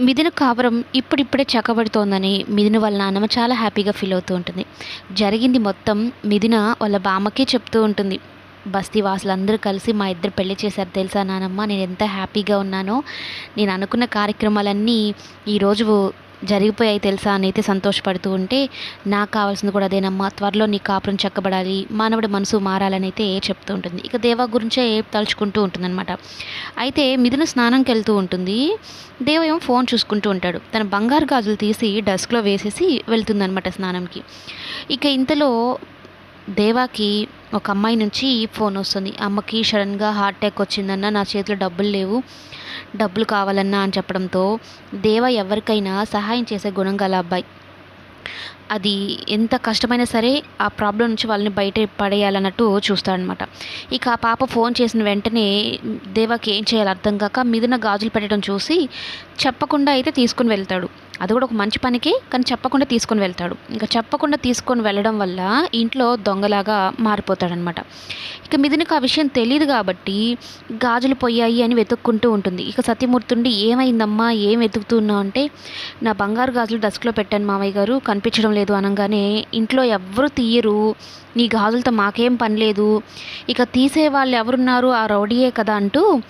మిథున కాపురం ఇప్పుడిప్పుడే చక్కబడుతోందని మిథున వాళ్ళ నాన్నమ్మ చాలా హ్యాపీగా ఫీల్ అవుతూ ఉంటుంది. జరిగింది మొత్తం మిథున వాళ్ళ బామ్మకే చెప్తూ ఉంటుంది. బస్తీ వాసులందరూ కలిసి మా ఇద్దరు పెళ్ళి చేశారు తెలుసా నానమ్మ? నేను ఎంత హ్యాపీగా ఉన్నానో నేను అనుకున్న కార్యక్రమాలన్నీ ఈరోజు జరిగిపోయాయి తెలుసా అని అయితే సంతోషపడుతూ ఉంటే నాకు కావాల్సింది కూడా అదేనమ్మా త్వరలో నీ కాపురం చక్కబడాలి మానవుడి మనసు మారాలని అయితే చెప్తూ ఉంటుంది. ఇక దేవా గురించే తలుచుకుంటూ ఉంటుందన్నమాట. అయితే మిథున స్నానంకి వెళ్తూ ఉంటుంది. దేవ ఏమో ఫోన్ చూసుకుంటూ ఉంటాడు. తన బంగారు గాజులు తీసి డస్క్లో వేసేసి వెళ్తుందనమాట స్నానంకి. ఇక ఇంతలో దేవాకి ఒక అమ్మాయి నుంచి ఫోన్ వస్తుంది. అమ్మకి సడన్గా హార్ట్ అటాక్ వచ్చిందన్న నా చేతిలో డబ్బులు లేవు. డబ్బులు కావాలన్నా అని చెప్పడంతో దేవ ఎవరికైనా సహాయం చేసే గుణం గల అబ్బాయి. అది ఎంత కష్టమైనా సరే ఆ ప్రాబ్లం నుంచి వాళ్ళని బయట పడేయాలన్నట్టు చూస్తాడనమాట. ఇక ఆ పాప ఫోన్ చేసిన వెంటనే దేవాకి ఏం చేయాలో అర్థం కాక మిదిన గాజులు పెట్టడం చూసి చెప్పకుండా అయితే తీసుకుని వెళ్తాడు. అది కూడా ఒక మంచి పనికి కానీ చెప్పకుండా తీసుకొని వెళ్తాడు. ఇంకా చెప్పకుండా తీసుకొని వెళ్ళడం వల్ల ఇంట్లో దొంగలాగా మారిపోతాడనమాట. ఇక మిథునికి ఆ విషయం తెలియదు కాబట్టి గాజులు పోయాయి అని వెతుక్కుంటూ ఉంటుంది. ఇక సత్యమూర్తుండి ఏమైందమ్మా? ఏం వెతుకుతున్నావు? అంటే నా బంగారు గాజులు డస్క్లో పెట్టాను మామయ్య గారు కనిపించడం లేదు అనగానే ఇంట్లో ఎవ్వరు తీయరు. నీ గాజులతో మాకేం పని లేదు. ఇక తీసే వాళ్ళు ఎవరున్నారు? ఆ రౌడీయే కదా అంటూ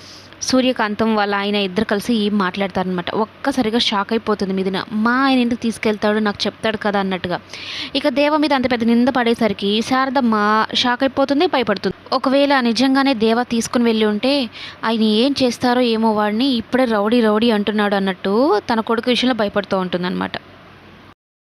సూర్యకాంతం వాళ్ళ ఆయన ఇద్దరు కలిసి మాట్లాడతారనమాట ఒక్కసారిగా షాక్ అయిపోతుంది మీదిన మా ఆయన ఎందుకు తీసుకెళ్తాడు నాకు చెప్తాడు కదా అన్నట్టుగా. ఇక దేవ మీద అంత పెద్ద నింద పడేసరికి శారదమ్మ షాక్ అయిపోతుంది భయపడుతుంది. ఒకవేళ నిజంగానే దేవ తీసుకుని వెళ్ళి ఉంటే ఆయన ఏం చేస్తారో ఏమో వాడిని ఇప్పుడే రౌడీ రౌడీ అంటున్నాడు అన్నట్టు తన కొడుకు విషయంలో భయపడుతూ ఉంటుంది